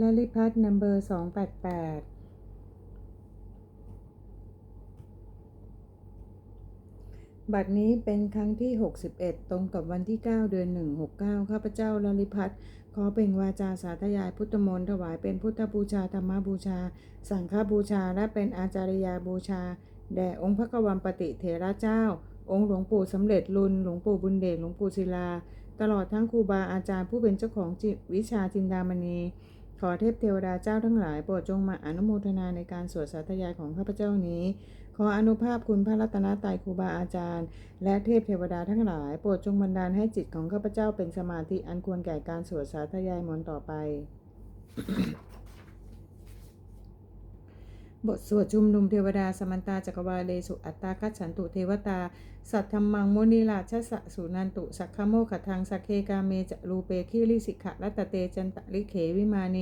ลลิพัฒนัมเบอร์สองแปดแปดบัดนี้เป็นครั้งที่ 61 ตรงกับวันที่ 9 เดือน 1 69 ข้าพเจ้าลลิพัฒน์ขอเป็นวาจาสาธยายพุทธมนต์ถวายเป็นพุทธบูชาธรรมบูชา สังฆบูชา และเป็นอาจาริยาบูชา แด่องค์พระกวัมปติเถระเจ้า องค์หลวงปู่สำเร็จลุนหลวงปู่บุญเดชหลวงปู่ศิลา ตลอดทั้งครูบาอาจารย์ผู้เป็นเจ้าของจิวิชาจินดามณี อเทพเทวดาเจ้าทั้งหลายโปรดจงมาอนุโมทนาในการสวดสาธยายของข้าพเจ้านี้ ขออนุภาพคุณพระรัตนตรัยครูบาอาจารย์ และเทพเทวดาทั้งหลาย โปรดจงบันดาลให้จิตของข้าพเจ้าเป็นสมาธิอันควรแก่การสวดสาธยายมนต์ต่อไป บทสวดชุมนุมเทวดาสมันตาจักรวาเลสุอัตตาคัจฉันตุเทวตา สัทธรรมังโมนิราชสะสุนันตุสักขโมขทังสักเคกาเมจะรูเปคิริสิกขะรัตเตจันตะลิเขวิมาเน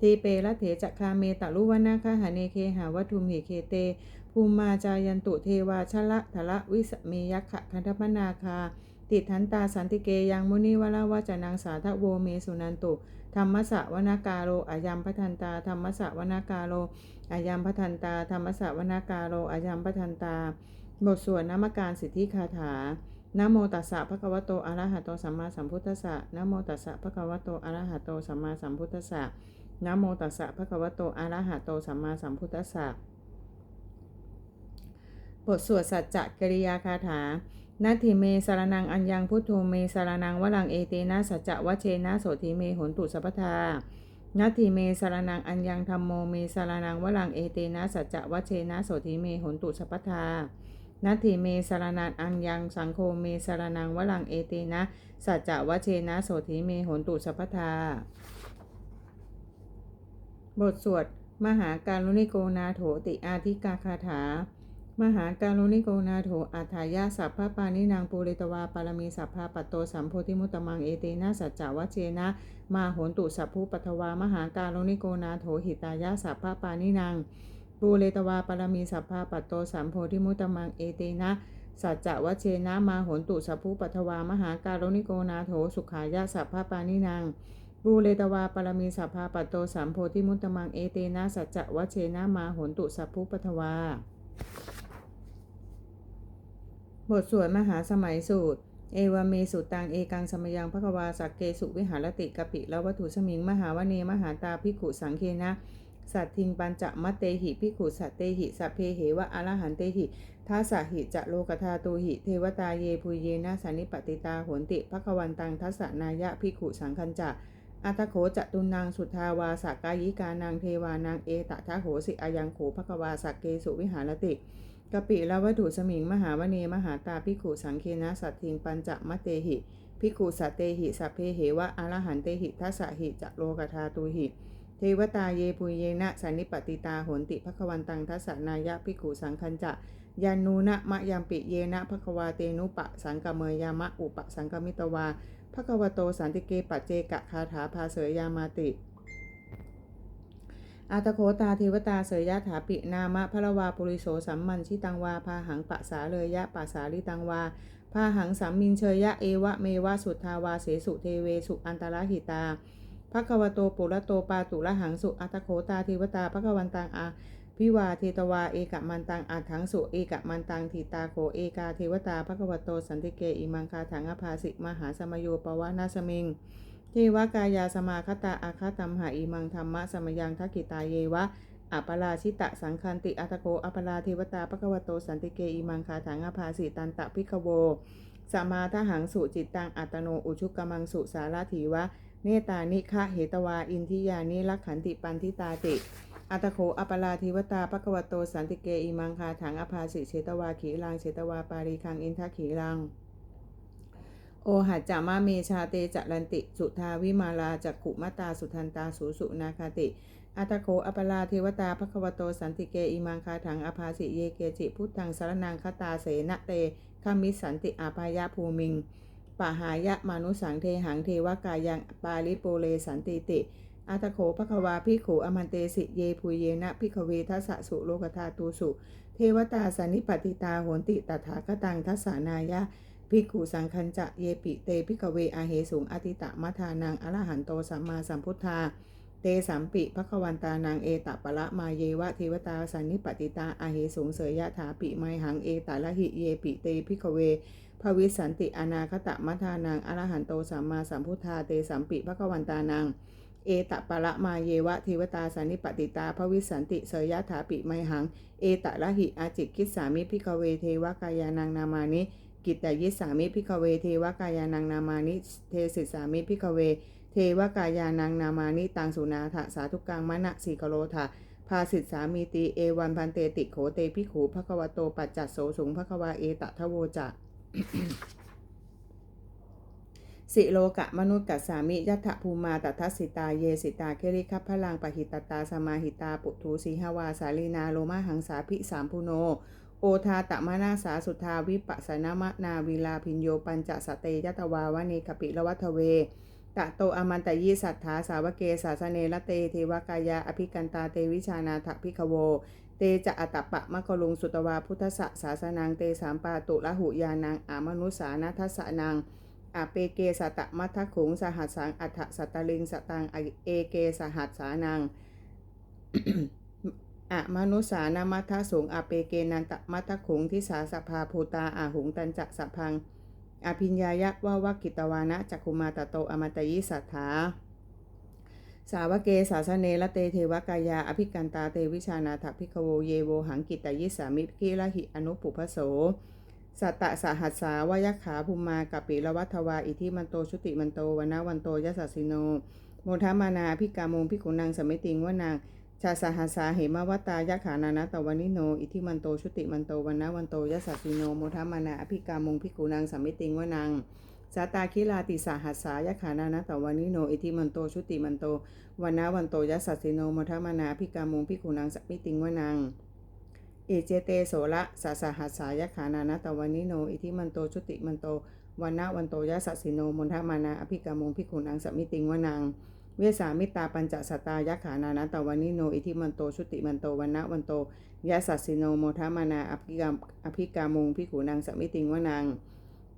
ทีเปละเถจะคาเมตะลุวนาคาหาเนเคหาวัตุมเหเคเต ภูมิมาจายันตุเทวาชละทละวิสเมยักขะคันธปนาคาติทันตาสันติเกยังมุนิวลาวาจนังสาทโวเมสุนันตุ ธรรมสะวนากาโรอายัมพทันตาธรรมสะวนากาโร อายัมพทันตา ธรรมสะวนากาโรอายัมพทันตา บทสวดนามการสิทธิคาถานโมตัสสะภะคะวะโตอะระหะโตสัมมาสัมพุทธัสสะนโมตัสสะภะคะวะโตอะระหะโตสัมมาสัมพุทธัสสะนโมตัสสะภะคะวะโตอะระหะโตสัมมาสัมพุทธัสสะบทสวดสัจจะกริยาคาถานาทิเมสารนังอัญญังพุทโธเมสารนังวลังเอเตนะสัจจะวะเชนะโสธิเมโหนตุสัพพทา นาทิเมสารนังอัญญังธรรมโมเมสารนังวลังเอเตนะสัจจะวเชนะโสธิเมหนตุสัพพทานาทิเมสารนังอัญญังสังโฆเมสารนังวลังเอเตนะสัจจะวเชนะโสธิเมหนตุสัพพทาบทสวด มหาการุณิโกนาโถติอาทิกาคาถา มหาการุณิโกนาโถอัฏฐายาสัพพะปานินางปูริตวาปารมีสัพพะปัตโตสัมโพธิมุตมังเอเตนะสัจจวเชนะมาโหนตุสัพพุปัทวามหาการุณิโกนาโถหิตายาสัพพะปานินางปูเรตวาปารมีสัพพะปัตโตสัมโพธิมุตมังเอเตนะสัจจวเชนะมาโหนตุสัพพุปัทวามหาการุณิโกนาโถสุขายาสัพพะปานินางบูเลตวาปรมีสัพพาปัตโตสัมโพธิมุตตมังเอเตนะสัจจวเชนะมาโหนตุสัพพุปทวา บทสวดมหาสมัยสูตร เอวเมสุตังเอกังสมยังพระกวาสักเกสุวิหารติกปิละวัตถุสมิงมหาวเนมหาตาภิขุสังเคนะสัตทิงปัญจมัตเตหิภิขุสัตเตหิสัพเพเหวะอรหันเตหิทัสสหิจะโลกธาตุหิเทวตาเยภูเยนะสันิปติตาโหนติภควันตังทัสสะนายะภิขุสังคัญจะอัตโขจตุนางสุทาวาสักกายิกานางเทวานางเอตทะโหสิอายังโขภควาสักเกสุวิหารติ กปิและวัตถุสมิง มหาวเนมหาตาภิขุสังเคนะสัตทิงปัญจมะเตหิภิกขุสัตเตหิสัพเพเหวะอรหันเตหิทัสสหิจะโลกธาตุหิ เทวตาเยปุยเยนะสันนิปติตาโหนติภควันตังทัสนายะภิกขุสังคัญจะยานูนะมะยัมปิเยนะภควาเตนุปะสังกเมยามะอุปสังกมิตวาภควโตสันติเกปัจเจกะคาถาภาเสยยามาติ อาตโคตาเทวตาเสยยะถาปินามะพระวาปุริโสสัมมันชิตังวาพาหังปะสาเลยยะปะสาลิตังวาพาหังสัมมินเชยยะเอวะเมวะสุทธาวาเสสุเทเวสุอันตรหิตาภควโตปุระโตปาตุละหังสุอัตโคตาเทวตาภควันตังอาพิวาเทตวาเอกะมันตังอาถังสุเอกะมันตังทิตาโคเอกาเทวตาภควโตสันติเกอิมังคาถังอภาสิมหาสมโยปวานาสมิง วกายาสมาคตาอาคาตัมหาอิมังธรรมะสมยังทักกิตาเยวะอัปราชิตะสังคันติอัตโกอัปราเทวตาปะกวโตสันติเกอิมังคาถังอภาสิตันตะพิกโวสมาทหังสุจิตตังอัตโนอุชุกมังสุสารถีวะเนตานิคะเหตวาอินทิยานิลักขันติปันทิตาติอัตโคอัปราเทวตาปะกวโตสันติเกอิมังคาถังอภาสิเชตวาขีลังเชตวาปารีคังอินทขีลัง โอหัจจามาเมชาเตจรันติ สุทาวิมาลาจักขุมตาสุทันตาสูสุนาคาติอัตโคอปลาเทวตาภควโตสันติเกอิมังคาถังอภาสิเยเกจิพุทธังสารนังคตาเสนเตคามิสันติอาภายะภูมิงปะหายะมานุสังเทหังเทวกายังปาลิโปเลสันติติอัตโขภควาพิขูอมันเตสิเยภูเยนะพิขเวทัสสุโลกธาตูสุ เทวตาสันนิปติตาโหนติตถาคตังทัสสานายะ ภิกขุสังคัญจะเยปิเตภิกเวอาเหสุงอติตะมัทานังอรหันโตสัมมาสัมพุทธาเตสัมปิภควันตานางเอตปะละมาเยวะเทวตาสันนิปติตาอาเหสงเสยยะถาปิไมหังเอตาละหิเยปิเตพิกเวภวิสันติอนาคตมัทานังอรหันโตสัมมาสัมพุทธาเตสัมปิภควันตานางเอตปะละมาเยวะเทวตาสันนิปติตาภวิสันติเสยยะถาปิไมหัง เอตละหิอาจิกิสสามิพิกเวเทวกายานังนามานิ กิตตยิสสามิพิกเว เทวกายานังนามานิ เทสิสามิพิกเว เทวกายานังนามานิตังสุนาถะสาธุกังมะนะสีกโลทะภาสิทสามีตีเอวันพันเตติโขเตพิขูภควโตปัจจัสโสสุงภควาเอตทะโวจะสิโลกะมนุษย์กัสสามิยัตถภูมาตัทสิตาเยสิตาเคริคัพพลังปหิตตาสมาหิตาปุถุสีหวาสาลีนาโลมาหังสาพิสามพุโน โอทาตมานาสาสุทาวิปัสนามะนาวีลาพิญโยปัญจสเตยตวาวเนกปิละวัทเวตะโตอมันตยิสัทธาสาวเกสาสเนละเตเทวกายาอภิกันตาเตวิชานาถพิกโว เตจะอัตตปะมะกลุงสุตวาพุทธสสาสนังเตสามปาตุละหุยานังอามนุสานัทสนังอเปเกสตะมัทขุงสหัสสังอัฏฐสัตตลิงสตังเอเกสหัสสานัง อะมนุสานามัทธสงอาเปเกนันตะมัทธขุงทิสาสภาภูตาอาหุงตันจักสพัง อภิญญายะวาวกิตวานะจักคุมาตะโตอมตยิสัทธาสาวเกสาสเนละเตเทวกายาอภิกันตาเตวิชานาถพิกโวเยโวหังกิตยิสามิกิละหิอนุปุพโสสัตตะสหัสสาวยขาภูมากัปปิละวัทวาอิทิมันโตชุติมันโตวนาวันโตยสัสสิโนโมทามานาพิกามงพิกุนังสมิติงวานาง ชาสหัสาเหมวัตตายะขานานะตวานิโน อิทิมันโตชุติมันโตวันนาวันโตยะสัสสิโนโมทามานาอภิกามงพิกุนังสัมมิติงวนางสาตาคิลาติสหัสสายะขานานะตวานิโน อิทิมันโตชุติมันโตวันนาวันโตยะสัสสิโนโมทามานาอภิกามงพิกุนังสัมมิติงวนางเอเจเตโสละสาสหัสสายขานานะตวานิโน อิทิมันโตชุติมันโตวันนาวันโตยะสัสสิโนมทามานาอภิกามงพิกุนังสัมิติงวนัง เวสามิตาปัญจสตายขานานะตวานิโน อิทิมันโต ชุติมันโตวันนาวันโตยะสัสสิโนโมทามานาอภิกามอภิกามงพิกุนังสมิติงวนัง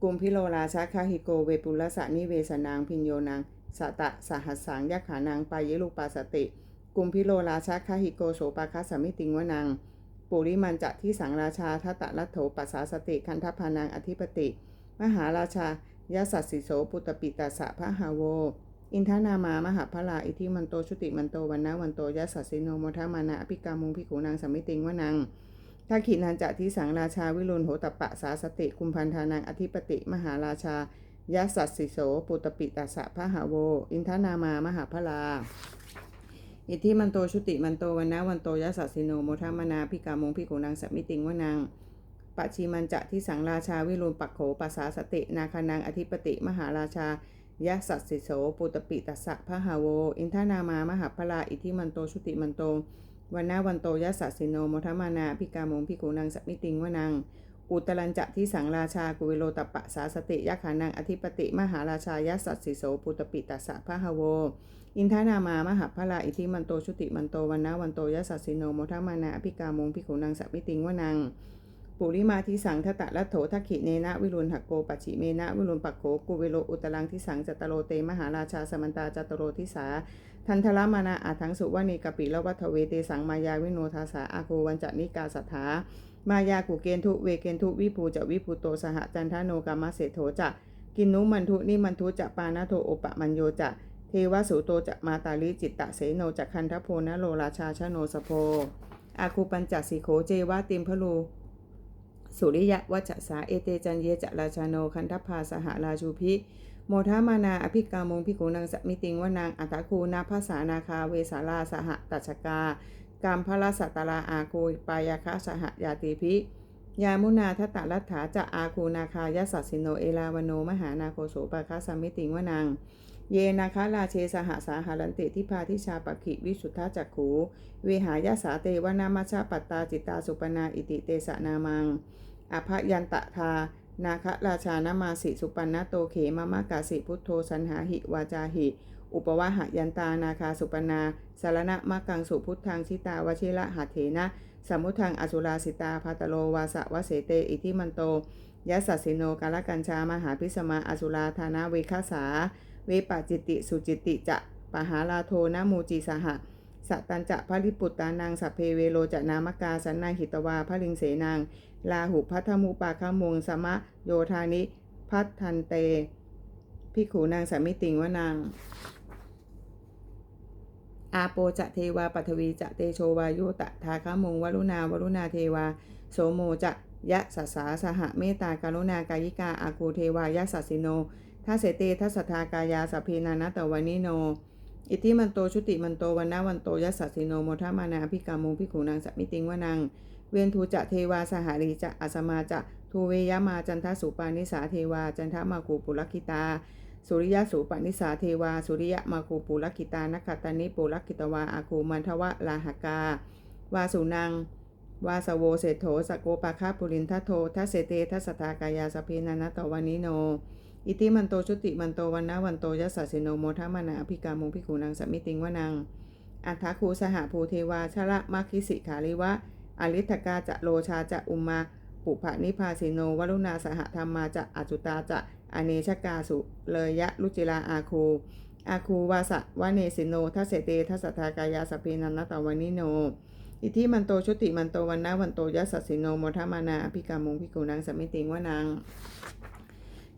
กุมพิโลราชาคาหิโกเวปุลสะนิเวสนางพิญโยนางสตะสหัสสังยะขานางปายลุปาสติ กุมพิโลราชาคาหิโกโสปาคาสมิติงวนังปุริมันจะที่สังราชาทัตตะรัตโถปัสสาสติคันทพานังอธิปติ มหาราชายสัสสิโสปุตตปิตัสสะพระหาโว อินทนามามหาพลาอิทิมันโตชุติมันโตวันนาวันโตยสัสสิโนโมทามานาอภิกามุงพิขุนางสมิติงวนังทักขินันจะที่สังราชาวิรุณโหตปะสาสติคุมพันธานังอธิปติ มหาราชายสัสสิโสปุตปิตัสสะพระหาโว อินทนามามหาพลาอิทธิมันโตชุติมันโตวันนาวันโตยสัสสิโนโมทามนาพิกามงพิโกนังสมิติงวนังปัจฉิมันจะที่สังราชาวิรุณปักโขปัสสาสติ นาคานังอธิปติ มหาราชา ยะสัสสิโสปุตตปิตัสสะพะหาโว อินทานามามหาพลาอิทิมันโตชุติมันโตวันนาวันโตยสัสสิโนโมทมานาพิกามงพิโกนังสมิติงวนัง อุตรัญจะที่สังราชากุวิโลตปะสาสติยะขานังอธิปติมหาราชายะสัสสิโสปุตตปิตัสสะพะหาโว อินทานามามหาพลาอิทิมันโตชุติมันโตวันนาวันโตยสัสสิโนโมทมานาอภิกามงพิโขนังสมิติงวนัง ปุริมาทิสังทตะละโถทักขิเนนะวิรุณหกโกปัจฉิเมนะวิรุณปักโขกุเวโลอุตลังทิสังจัตโรเตมหาราชาสมันตาจัตโรทิสาทันทละมานาอาทังสุวานีกปิละวัทเวเตสังมายาวิโนทาสาอาโกวันจนิกาสัทธามายากุเกนทุเวเกนทุวิภูจะวิภูโตสหจันทโนกามเสโถจะกินนุมันทุนิมันทุจะปานาโทโอปะมันโยจะเทวสุโตจะมาตาลิจิตตะเสโนจะคันทโพนะโลราชาชโนสโพอาคูปัญจสีโขเจวาติมพลู สุริยะวัจสาเอเตจันเยจะราชาโนคันทพาสหราชูพิ โมทามานาอภิกามงพิกุนังสมิติงวานางอัตคูนาภาษานาคาเวสาลาสหตัชกากามพระสัตตลาอาคูปายาคะสหยาติพิ ยามุนาทัตตะรัตถาจะอาคูนาคายสัสสิโนเอลาวโนมหานาโคโสปะคะสมิติงวานาง เยนาคาราเชสหสาหารันติทิพาทิชาปะขิวิสุทธาจักขูเวหายาสาเตวนามาชาปัตตาจิตตาสุปนาอิติเตสะนามังอภยันตะทานาคราชานามาสิสุปันนโตเขมามากาสิพุทโธสันหาหิวาจาหิ อุปวาหยันตานาคาสุปนาสารณะมะกังสุพุทธังชิตาวชิระหัตเถนะสมุทังอสุราสิตาพัตโลวาสะวะเสเตอิทิมันโตยะสัสสิโนกาลกัญชามหาพิสมาอสุราธานาเวคาสา เวปาจิติ สุจิติจะปหาลาโทนะโมจิสหะสตันจะพระริปุตตานังสัพเพเวโรจะนามกาสันนาหิตวาพระลิงเสนางลาหุพัทธมุปาคมงสมะโยธานิพัททันเตพิขูนางสามิติงวานางอาโปจะเทวาปัทวีจะเตโชวายุตะทาคามงวรุณาวรุณาเทวา โสโมจะยะสัสสาสหเมตตาการุณากายิกาอากูเทวายะสัสสิโน ทัสเสเตทัสสทากายาสพเพนานาตวานิโน อิทิมันโตชุติมันโตวันนาวันโตยัสสสิโนโมทามานาพิกามุพิขูนางสัมมิติงวนัง เวียนทูจะเทวาสหารีจะอัสมาจะทูเวยมาจันทสุปานิสาเทวาจันทมากูปุลคิตา สุริยสุปานิสาเทวา สุริยมากูปุลคิตานักตานิปุลคิตวาอาคูมันทวะลาหกาวาสุนังวาสโวเศโถสโกปาคาปุรินทัโททัสเสเตทัสสทากายาสพเพนานตวานิโน อิติมันโตชุติมันโตวันนาวันโตยัสสะสิโนโมทามานาอภิกามุพิขูนางสมมิติงวนัง อัฏฐคูสหภูเทวาชละมัคคิสิขาริวะ อริทกาจะโลชาจะอุมา ปุภนิพาสิโนวรุณาสหธรรมาจะอจุตาจะอเนชกาสุเลยะลุจิลาอาคู อาคูวาสะวะเนสิโนทัสเสเตทัสทากายาสพเพนันนตวานิโน อิทิมันโตชุติมันโตวันนาวันโตยัสสะสิโนโมทามานาอภิกามุงพิกุนังสมมิติงวนัง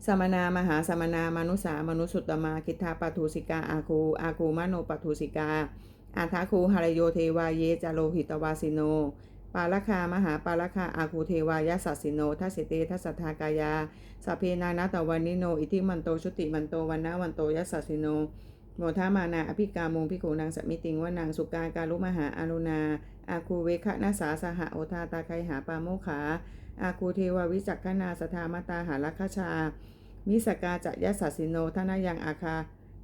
สมนามหาสมนามนุสามนุสุตมาคิทาปัทุสิกาอาคูอาคูมโนปัทุสิกา อาทาคูหารโยเทวาเยจาโลหิตวาสิโน ปาลคามหาปาลคาอาคูเทวายาสัสสิโนทัสสิเตทัสทากายาสเพนานาตวันนิโน อิทิมันโตชุติมันโตวันนาวันโตยัสสัสิโนโมทามานาอภิกามงพิโกนางสมิติงว่านางสุกาการุมหาอารุณา อาคูเวคะนาสาสหโอทาตาไคหาปาโมขา อาคูเทววิจักขนาสธามตาหาลัคชา มิสกาจะยัสสสิโนทนายังอาคา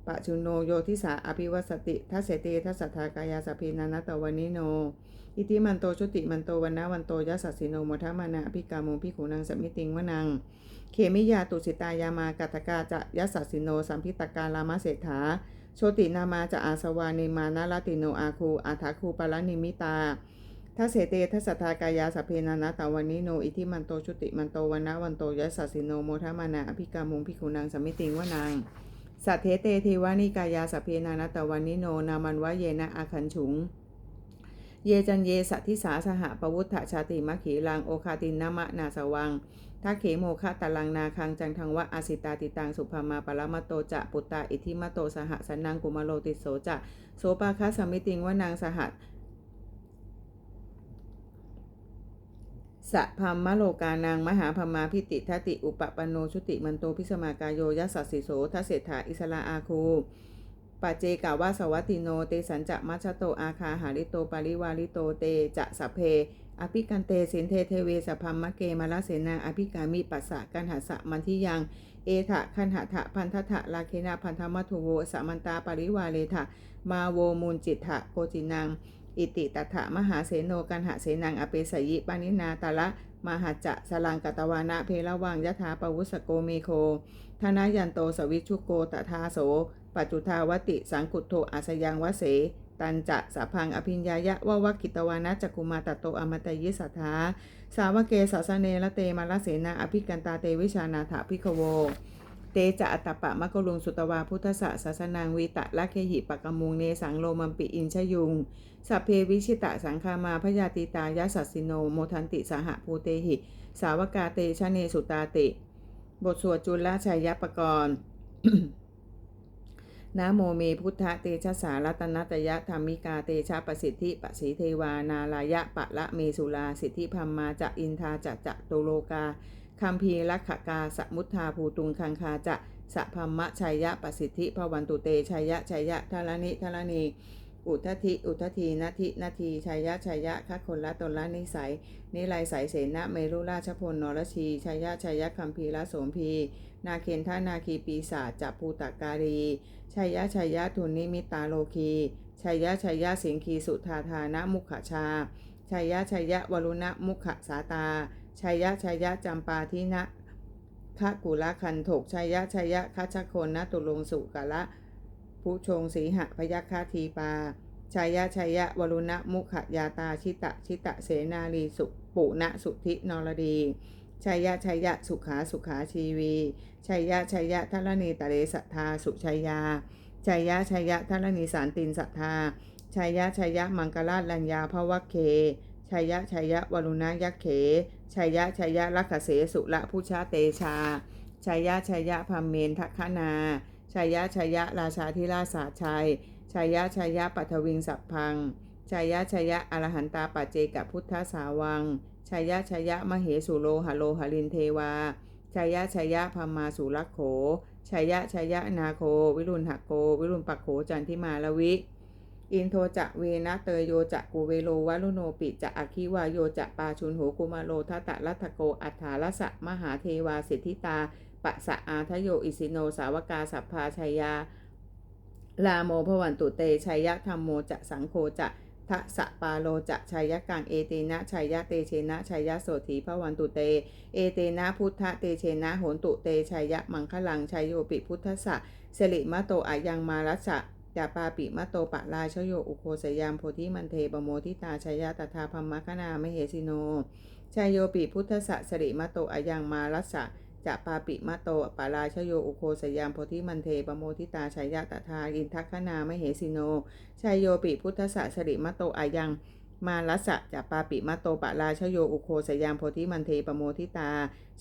ปะชุโนโยทิสาอภิวัสติทัสเสเตทัสสทากายาสพเพนานาตวานิโน อิติมันโตชุติมันโตวันนาวันโตยัสสสิโนโมทามานาอภิกามุพิโกนางสมิติงวนัง เขมิยาตุสิตายามากัตกาจะยัสสสิโนสัมพิตการามาเศรษฐาโชตินามาจะอาสวานิมานาลติโนอาคูอาทาคูปาลนิมิตา ทัสเสเตทัสสทากายาสพเพนานาตวานิโน อิทิมันโตชุติมันโตวันนาวันโตยัสสสิโนโมทามานาอภิกามุงพิโกนางสมิติงวนังสัทเทเตเทวานิกายาสพเพนานาตวานิโน นามันวะเยนะอาคันฉุง เยจันเยสัทิสาสหปวุฒชาติมะขีลังโอคาตินนามะนาสวังทักเขโมคะตะลังนาคังจังทังวะอาสิตาติตังสุภามาปรมาโตจะปุตตาอิทิมโตสหสันนังกุมโลติโสจะโสปาคาสมิติงวานางสหัส สะพัมมะโลกานางมหาพมาพิติทติอุปปโนชุติมันโตพิสมากายโยยัสสิโสทัเศรษฐาอิสลาอาคูปัจเจกาวาสวัตติโนเตสัญจะมัชโตอาคาหาริโตปาริวาริโตเตจะสัพเพ อภิกันเตสินเทเทเวสพัมมะเกมาลเสนาอภิกามิปัสสะกันหาสะมันทิยัง เอทะคันหะทะพันทะทะลาเคนะพันธมัทุโวสะมันตาปริวาเลทะมาโวมูลจิตทะโกจินัง อิติตถะมหาเสโนกันหะเสนังอเปสยิปานินาตาละมหัจจะสลังกตวานะเพลวังยะถาปวุสโกเมโคธนายันโตสวิชุโกตทาโสปัจจุทาวติสังกุตโทอาสยังวเส ตันจะสัพพังอภิญญายะวะวะกิตวานะจักุมาตโตอมตะยิสัทธาสาวเกสาสเนละเตมาลเสนาอภิกันตาเตวิชานาถาพิกโว เตจะอัตปะมะกลุงสุตวาพุทธสะสาสนางวีตะละเคหิปะกมุงเนสังโลมัมปิอินชยุงสัพเพวิชิตะสังคามาพยาติตายาสัสสิโนโมทันติสหภูเตหิ สาวกาเตชะเนสุตาติ บทสวดจุลชัยยปกรณ์นะโมเมพุทธเตชะสารัตนตยะธรรมิกาเตชะประสิทธิปสีเทวานาลายะปะละเมสุลาสิทธิพัมมาจะอินทาจะจะโตโลกา คัมภีรักขกาสมุทธาภูตุงคังคาจะสะพัมมะชัยยะประสิทธิภวันตุเตชัยยะชัยยะทลนิทลนีอุทธิ อุทธีนาทินาทีชัยยะชัยยะคัคนละตนละนิสัย นิไลสายเสนะเมรุราชพลนรชีชัยยะชัยยะคัมภีละโสมพี นาเคนท่านาคีปีศาจจับภูตการีชัยยะชัยยะทุนนิมิตาโลคีชัยยะชัยยะสิงคีสุธาธานะมุขชาชัยยะชัยยะวรุณะมุขสาตา ชัยยะชัยยะจำปาทินะคะกุละคันถกชัยยะชัยยะคัชโคนนะตุลงสุกะละผู้ชงสีหะพยัคฆาทีปาชัยยะชัยยะวรุณะมุขยาตาชิตะชิตะเสนาลีสุปุณะสุทินรดีชัยยะชัยยะสุขาสุขาชีวีชัยยะชัยยะทรณีตะเลสัทธาสุชัยยาชัยยะชัยยะธรณีสารตินสัทธาชัยยะชัยยะมังกราชลัญญาภวะเค ชัยยะชัยยะวรุณยักเข ชัยยะชัยยะลักขเสสุละพุชาเตชา ชัยยะชัยยะพัมเมนทคนา ชัยยะชัยยะราชาธิราชสาชัย ชัยยะชัยยะปัทวิงสัพพัง ชัยยะชัยยะอรหันตาปัจเจกพุทธสาวัง ชัยยะชัยยะมเหสุโลหะโลหลินเทวา ชัยยะชัยยะพัมมาสุลักโข ชัยยะชัยยะนาโค วิรุณหะโก วิรุณปักโขจันทิมาลวิ อินโทจะเวนะเตยโยจะกูเวโลวัลุโนปิจะอคิวาโยจะปาชุนโหกุมาโลทัตตะรัตโกอัฏฐาลสะมหาเทวาสิทธิตาปะสะอาทโยอิสิโนสาวกาสัพพาชัยยาลาโมพวันตุเตชัยยะธรรมโมจะสังโฆจะทะสะปาโลจะชัยยะกังเอเตนะชัยยะเตเชนะชัยยะโสถีพวันตุเต เอเตนะพุทธเตเชนะโหนตุเตชัยยะมังคลังชัยโยปิพุทธสะสิริมะโตอายังมารัสสะ ยาปาปิมะโตปะลาชโยอุโคสยามโพธิมันเทปโมทิตาชัยยะตถาพมคณามเหสิโนชัยโยปิพุทธสะสริมะโตอายังมารัสสะจะปาปิมะโตปะลาชโยอุโคสยามโพธิมันเทปโมทิตาชัยยะตถาอินทัคณามเหสิโนชัยโยปิพุทธสะสริมะโตอายังมาลัสสะจะปาปิมะโตปะลาชโยอุโคสยามโพธิมันเทปโมทิตา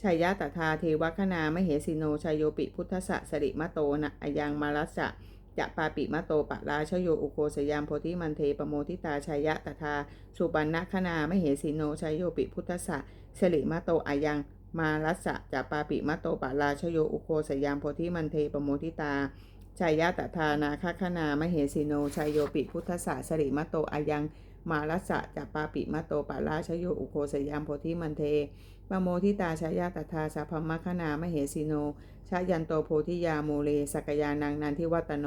ชัยยะตถาเทวคณามเหสิโนชัยโยปิพุทธสะสริมะโตนะอายังมาลัสสะ จะปาปิมะโตปะลาชโยอุโคสยามโพธิมันเทปโมทิตาชัยยะตถาสุปันนคณามเหสิโนชัยโยปิพุทธะสิริมะโตอายังมาลัสสะจะปาปิมะโตปะลาชโยอุโคสยามโพธิมันเทปโมทิตาชัยยะตถานาคคณามเหสิโนชัยโยปิพุทธะสริมะโตอายังมาลัสสะจัปปาปิมะโตปะราชโยอุโคสยามโพธิมันเท ปโมทิตาชายาตถาสัพพมคณามเหสิโนชายันโตโพธิยาโมเลสกยานังนันทิวัตโน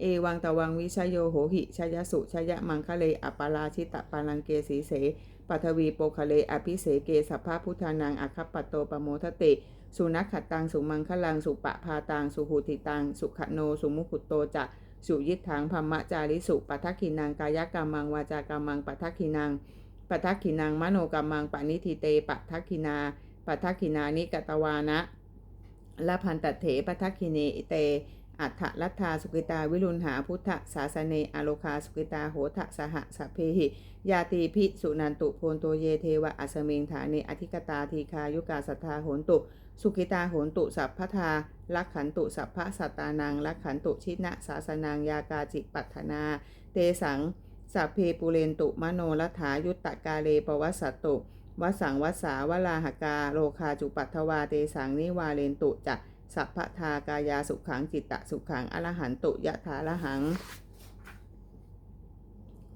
เอวังตวังวิชโยโหหิชยสุชยมังคะเลอปาราชิตะปาลังเกสีเสปัทวีโปคะเลอภิเสเกสัพพะพุทธานังอคัปปตโตปโมทติ สุนักขัดตังสุมังคลังสุปะพาตังสุหูติตังสุขโนสุมุขุตโตจะสุยิทธังพัมมจาริสุปัทคินังกายกรรมังวาจากรรมังปัทคินัง ปัทคินังมโนกรรมังปณิทิเตปัทคินาปัทคินานิกตวานะละพันตเถปัทคิเนเต อัฏฐลัทธาสุกิตาวิรุณหาพุทธศาสเนอโลคาสุกิตาโหทะสหสพเพหิ ยาตีพิสุนันตุโพนโตเยเทวะอัสเมงฐาเนอธิกตาทีคายุกาสัทธาโหนตุ สุกิตาโหนตุสัพพทาลักขันตุสัพพะสัตตานังลักขันตุชินะสาสนังยากาจิปัฏฐนา เตสัง สัพเพปุเรนตุมโนรัฐายุตตะกาเลปวัสตุวสังวสาวลาหกาโลคาจุปัทวาเตสังนิวาเลนตุจะสัพพทากายาสุขังจิตตะสุขังอรหันตุยะถาละหัง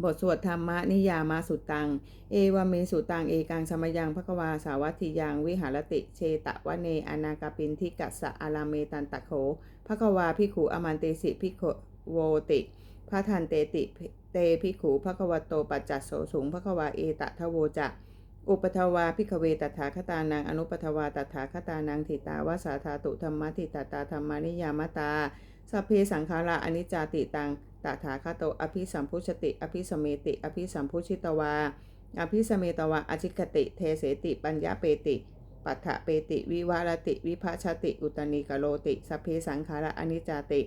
บทสวดธรรมนิยามาสุตัง เอวเมสุตังเอกังสมยังภควาสาวัตถิยังวิหารติเชตะวะเนอนากาปินทิกัสสะอาราเมตันตะโขภควาพิขูอมันเตสิพิโคโวติพระทันเตติ เตพิขูภควโตปัจจัโสสูงภควาเอตะทะโวจะอุปทวาพิกเวตถาคตานังอนุปทวาตถาคตานังทิตาวาสาธาตุธรรมทิตตาธรรมานิยามตาสัพเพสังขาราอนิจจติตังตถาคโตอภิสัมพุชติ อภิสเมติ อภิสัมพุชิตวา อภิสเมตวาอจิกติ เทเสติ ปัญญาเปติ ปัฏฐเปติ วิวารติ วิภาชติ อุตนิกโลติสัพเพสังขาราอนิจจติ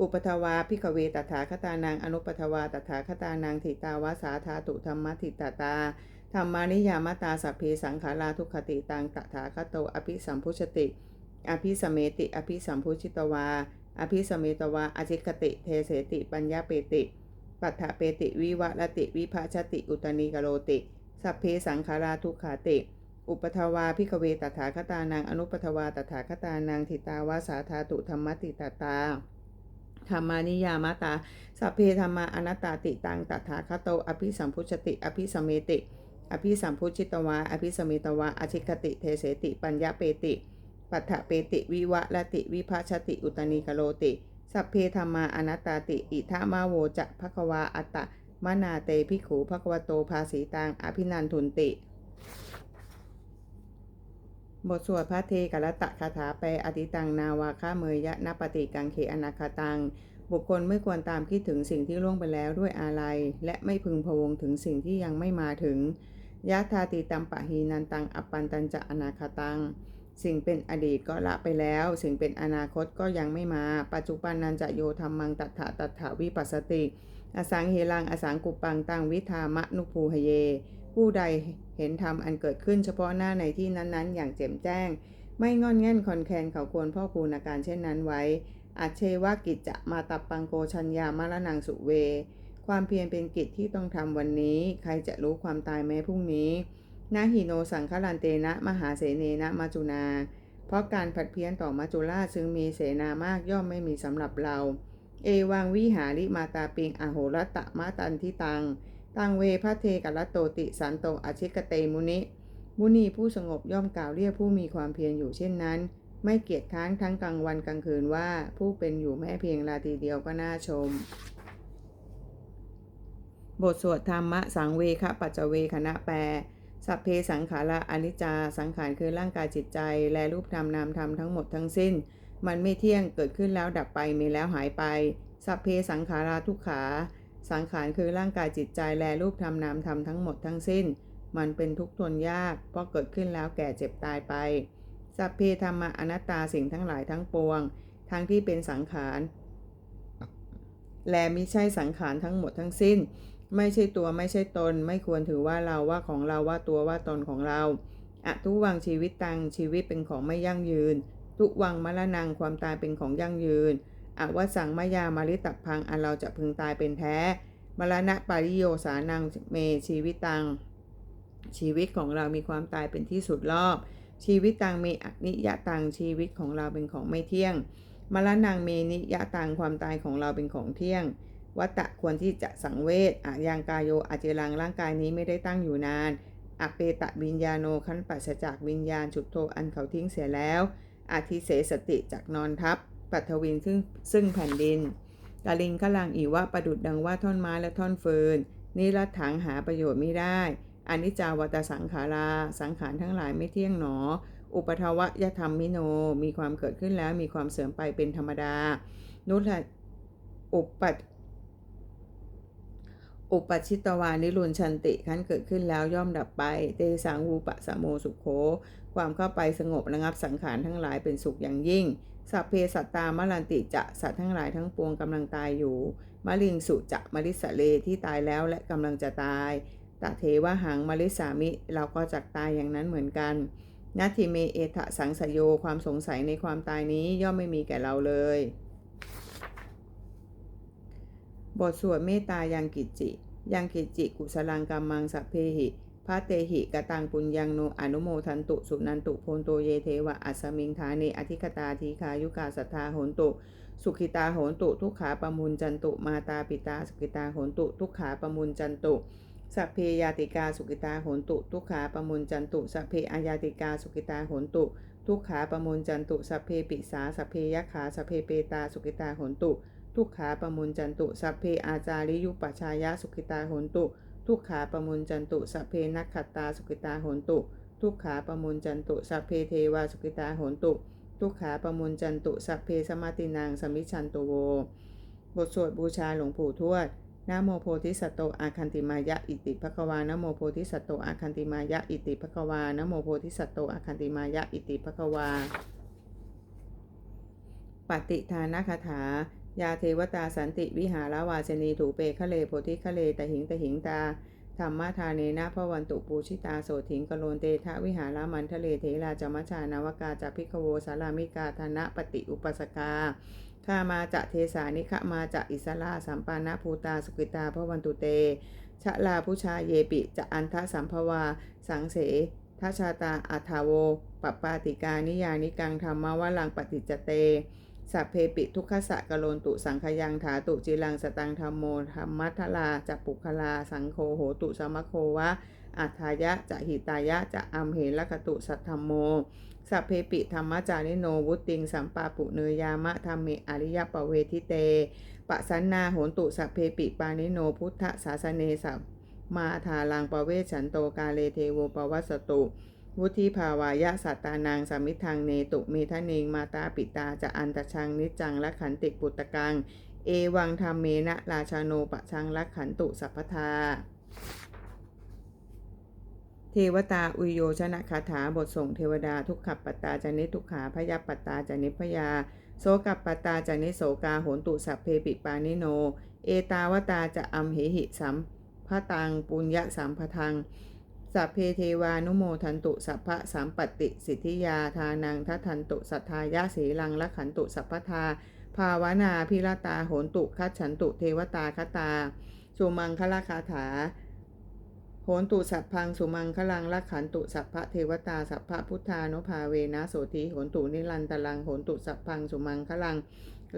อุปทวาพิกเวตถาคตานังอนุปทวาตถาคตานังทิตาวาสาธาตุธรรมทิตตาธรรมานิยามตาสัพเพสังขาราทุกขติตังตถาคโตอภิสัมพุชติ อภิสเมติ อภิสัมพุชิตวา อภิสเมตวาอจิกติเทเสติ ปัญญาเปติปัฏฐเปติวิวรติวิภาชติ อุตนิกโลติ สัพเพสังขาราทุกขาติ อุปทวาพิกเวตถาคตานังอนุปทวาตถาคตานังทิตาวาสาธาตุธรรมติตตา ธรรมานิยามตาสัพเพธรรมาอนัตตาติตังตถาคโต อภิสัมพุชติ อภิสเมติ อภิสัมพุชิตวา อภิสเมตวาอชิกติเทเสติ ปัญญาเปติ ปัฏฐเปติวิวะละติวิภาชติ อุตนิกโลติ สัพเพธรรมาอนัตตาติ อิทามาโวจะภควาอัตตะมนาเตภิกขูภควโตภาสีตังอภินันทุนติ บทสวดพระเทกรตะคาถาแปลอติตังนาวาคาเมยยะนปฏิกังเขอนาคาตัง บุคคลไม่ควรตามคิดถึงสิ่งที่ล่วงไปแล้วด้วยอาลัย และไม่พึงพวงถึงสิ่งที่ยังไม่มาถึงยะธาติตัมปะหีนันตังอปปันตันจะอนาคาตัง สิ่งเป็นอดีตก็ละไปแล้ว สิ่งเป็นอนาคตก็ยังไม่มา ปัจจุบันนันจะโยธรรมังตัถะตัถาวิปัสสติ อสังเฮลังอสังกุปปังตังวิธามะนุภูหเย ผู้ใดเห็นธรรมอันเกิดขึ้นเฉพาะหน้าในที่นั้นๆ อย่างแจ่มแจ้ง ไม่งอนแง่นคอนแคนเขาควรพ่อคูณอาการเช่นนั้นไว้อาเชวากิจจะมาตับปังโกชัญญามรนังสุเว ความเพียรเป็นกิจที่ต้องทำวันนี้ ใครจะรู้ความตายแม้พรุ่งนี้นาหิโนสังฆลันเตนะมหาเสเนนะมาจุนา เพราะการผัดเพี้ยนต่อมัจจุราชซึ่งมีเสนามากย่อมไม่มีสำหรับเรา เอวังวิหาริมาตาปิงอโหรตะมาตันทิตัง ตังเวพระเทกัลโตติสันโตอชิกเตมุนิ มุนีผู้สงบย่อมกล่าวเรียกผู้มีความเพียรอยู่เช่นนั้น ไม่เกียจค้านทั้งกลางวันกลางคืนว่าผู้เป็นอยู่แม้เพียงราตรีเดียวก็น่าชม บทสวดธรรมะสังเวคะปัจเวคณะแปลสัพเพสังขาระอนิจจาสังขารคือร่างกายจิตใจ และรูปธรรมนามธรรมทั้งหมดทั้งสิ้น มันไม่เที่ยงเกิดขึ้นแล้วดับไปมีแล้วหายไป สัพเพสังขาราทุกขา สังขารคือร่างกายจิตใจแลรูปธรรมนามธรรมทั้งหมดทั้งสิ้น มันเป็นทุกข์ทนยาก เพราะเกิดขึ้นแล้วแก่เจ็บตายไป สัพเพธรรมะอนัตตาสิ่งทั้งหลายทั้งปวง ทั้งที่เป็นสังขาร และมิใช่สังขารทั้งหมดทั้งสิ้น ไม่ใช่ตัวไม่ใช่ตน ไม่ควรถือว่าเราว่าของเราว่าตัวว่าตนของเราอะทุวังชีวิตตังชีวิตเป็นของไม่ยั่งยืน ทุวังมรณังความตายเป็นของยั่งยืน อวสังมายามาริตักพังอันเราจะพึงตายเป็นแท้ มรณะปาริโยสานังเมชีวิตตัง ชีวิตของเรามีความตายเป็นที่สุดรอบ ชีวิตตังเมอนิยะตังชีวิตของเราเป็นของไม่เที่ยง มรณังเมนิยะตังความตายของเราเป็นของเที่ยง วัตตะควรที่จะสังเวชอายังกายโยอาเจรังร่างกายนี้ไม่ได้ตั้งอยู่นานอเปตะวิญญาโนขันปัสจากวิญญาณจุดโทอันเขาทิ้งเสียแล้วอาทิเสสติจากนอนทับ ปัทวินซึ่งซึ่งแผ่นดินกาลิงขลังอีว่าประดุดดังว่าท่อนไม้และท่อนเฟืนนี่รัดถังหาประโยชน์ไม่ได้อนิจจาวตสังขารา สังขารทั้งหลายไม่เที่ยงหนอ อุปทวะยธรรมมิโน มีความเกิดขึ้นแล้วมีความเสื่อมไปเป็นธรรมดา นุทอุปัตอุปชิตวานิรุนชันติขั้นเกิดขึ้นแล้วย่อมดับไป เตสังวูปะสะโมสุขโข ความเข้าไปสงบระงับสังขารทั้งหลายเป็นสุขอย่างยิ่ง สัพเพสัตตามลันติจะสัตว์ทั้งหลายทั้งปวงกำลังตายอยู่มะลิงสุจะมลิสะเลที่ตายแล้วและกำลังจะตายตะเทวะหังมลิสามิเราก็จักตายอย่างนั้นเหมือนกันนาทิเมเอทะสังสยโยความสงสัยในความตายนี้ย่อมไม่มีแก่เราเลย บทสวดเมตตายังกิจจิ ยังกิจจิกุสลังกัมมังสัพเพหิ พระเตหิกตังปุญญังโนอนุโมทันตุ สุนันตุโพนโตเยเทวะอัสมิงฐาเนอธิคตาทีคายุกาสัทธาโหนตุ สุขิตาโหนตุ ทุกขาปมุนจันตุ มาตาปิตาสุขิตาโหนตุ ทุกขาปมุนจันตุสัพเพยาติกาสุขิตาโหนตุ ทุกขาปมุนจันตุสัพเพอายาติกาสุขิตาโหนตุ ทุกขาปมุนจันตุสัพเพปิสาสัพเพยขาสัพเพเปตาสุขิตาโหนตุ ทุกขาปมุนจันตุสัพเพอาจาริยุปชายะสุขิตาโหนตุ ทุกขาประมุนจันตุสัพเพนักขัตตาสุขิตาโหนตุ ทุกขาประมุนจันตุสัพเพเทวาสุขิตาโหนตุ ทุกขาประมุนจันตุสัพเพสมาตินางสมิชันโตโว บทสวดบูชาหลวงปู่ทวดนโมโพธิสัตโตอาคันติมายะอิติภควานะโมโพธิสัตโตอาคันติมายะอิติภควานะโมโพธิสัตโตอาคันติมายะอิติภควาปฏิทานคาถา ยาเทวตาสันติวิหารวาสนีถูเปคะเลโพธิคะเลตหิงตหิงตาธรรมทาเนนะพระวันตุปูชิตาโสถิงกโลนเตทะวิหารมันทะเลเทราจมัชานาวกาจพิกโวสารามิกาธนะปฏิอุปสกาข้ามาจะเทสานิขมาจะอิสลาสัมปานะภูตาสุกิตาพระวันตุเตชะลาผู้ชาเยปิจะอันทะสัมภวา สังเสทชาตาอัทาโวปปปาติกานิยานิกังธรรมวลังปฏิจเต สัพเพปิทุกขสะกะโลนตุสังขยังถาตุจิลังสตังธรรมโมธรรมัทลาจะปุคลา สังโฆโหตุสมะโควะอัฏฐายะจะหิตายะจะอัมเหลกตุสัทธรรมโมสัพเพปิธรรมจาริโนวุติงสัมปาปุเนยามะธรรมเมอริยปเวทิเตปะสันนาโหนตุสัพเพปิปานิโนพุทธศาสเนสัมมาทาลังปเวชันโตกาเลเทโวปวัสตุ วุธิภาวายะสัตตานางสามิทังเนตุเมทะเนงมาตาปิตาจะอันตชังนิจังและขันติปุตตะกัง เอวังธรรมเมนะราชาโนปะชังละขันตุสัพพทาเทวตาอุโยชนะคาถาบทส่งเทวดาทุกขับปัตตาจานิทุกขาพยับปัตตาจานิพยา โสกับปัตตาจานิโสกาโหนตุสัพเพปิปานิโน เอตาวตาจะอัมเหหิสัมพะตังปุญญสัมพทัง สัพเพเทวานุโมทันตุสัพพะสามปฏิสิทธิยาทานังทัทันตุสัทธายะสีลังละขันตุสัพพทา ภาวนาพิรตาโหนตุคัจฉันตุเทวตาคตา สุมังคลาคาถาโหนตุสัพพังสุมังคลังละขันตุสัพพะเทวตาสัพพะพุทธานุภาเวนะโสธีโหนตุนิรันตลังโหนตุสัพพังสุมังคลัง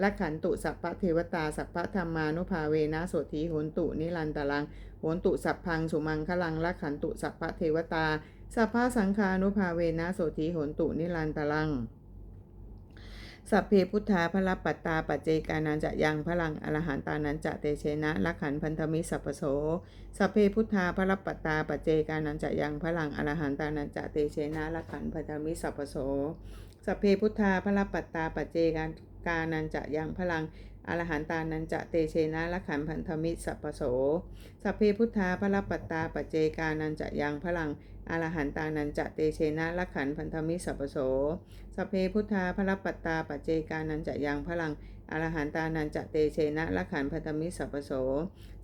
ละขันตุสัพพะเทวตาสัพพะธรรมานุภาเวนะโสธีโหนตุนิรันตลังโหนตุสัพพังสุมังคลังละขันตุสัพพะเทวตาสัพพะสังฆานุภาเวนะโสธีโหนตุนิรันตลังสัพเพพุทธาพระปัตตาปัจเจกานันจะยังพลังอรหันตานันจะเตเชนะละขันพันธมิสัพโสสัพเพพุทธาพระปัตตาปัจเจกานันจะยังพลังอรหันตานันจะเตเชนะละขันพันธมิสัพพโสสัพเพพุทธาพระปัตตาปัจเจกา นันจะยังพลังอรหันตานันจะเตเชนะละขันพันธมิสัพโสสัพเพพุทธาพระปัตตาปเจกานันจะยังพลังอรหันตานันจะเตเชนะละขันพันธมิตรสัพโสสัพเพพุทธาพระปัตตาปเจกานันจะยังพลังอรหันตานันจะเตเชนะละขันพันธมิตรสัพโส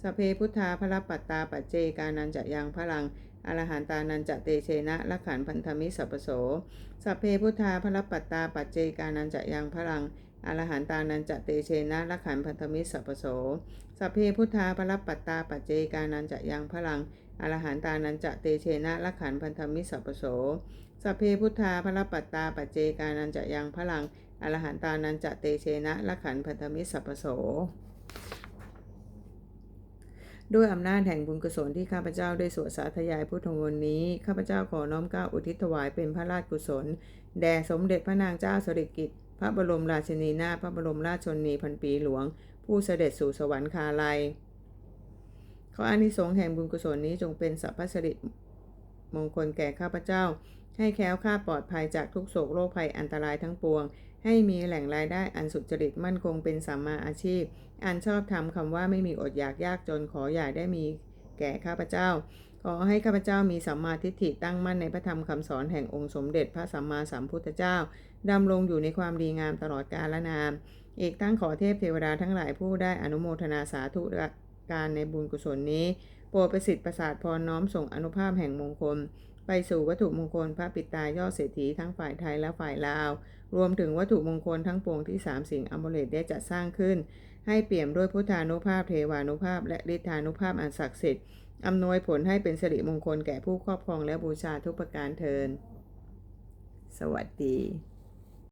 สัพเพพุทธาพระปัตตาปเจกานันจะยังพลังอรหันตานันจะเตเชนะละขันพันธมิตรสัพโสสัพเพพุทธาพระปัตตาปเจกานันจะยังพลัง อรหันตานันจะเตเชนะละขันพันธมิสัพโสสัพเพพุทธาพระปัตตาปัจเจกานันจะยังพลังอรหันตานันจะเตเชนะละขันพันธมิสัพโสสัพเพพุทธาพระปัตตาปัจเจกานันจะยังพลังอรหันตานันจะเตเชนะละขันพันธมิสัพโสด้วยอำนาจแห่งบุญกุศลที่ข้าพเจ้าได้สวดสาธยายพุทธมนต์นี้ ข้าพเจ้าขอน้อมเก้าอุทิศถวายเป็นพระราชกุศล แด่สมเด็จพระนางเจ้าสิริกิติ์ พระบรมราชินีนาถพระบรมราชชนนีพันปีหลวง ผู้เสด็จสู่สวรรคาลัยขออานิสงส์แห่งบุญกุศลนี้จงเป็นสัพพสิริมงคลแก่ข้าพเจ้า ให้แคล้วคลาดปลอดภัยจากทุกโศกโรคภัยอันตรายทั้งปวง ให้มีแหล่งรายได้อันสุจริตมั่นคงเป็นสัมมาอาชีพ อันชอบทำคำว่าไม่มีอดอยากยากจนขออย่าได้มีแก่ข้าพเจ้า ขอให้ข้าพเจ้ามีสัมมาทิฏฐิตั้งมั่นในพระธรรมคำสอนแห่งองค์สมเด็จพระสัมมาสัมพุทธเจ้า ดำรงอยู่ในความดีงามตลอดกาลนานอีกทั้งขอเทพเทวดาทั้งหลายผู้ได้อนุโมทนาสาธุการในบุญกุศลนี้ โปรดประสิทธิ์ประสาทพรน้อมส่งอนุภาพแห่งมงคล ไปสู่วัตถุมงคลพระปิตายอดเศรษฐีทั้งฝ่ายไทยและฝ่ายลาว รวมถึงวัตถุมงคลทั้งปวงที่สามสิ่งอมโบเลตได้จัดสร้างขึ้น ให้เปี่ยมด้วยพุทธานุภาพเทวานุภาพ และฤทธานุภาพอันศักดิ์สิทธิ์อำนวยผลให้เป็นสิริมงคลแก่ผู้ครอบครองและบูชาทุกประการเทิน สวัสดี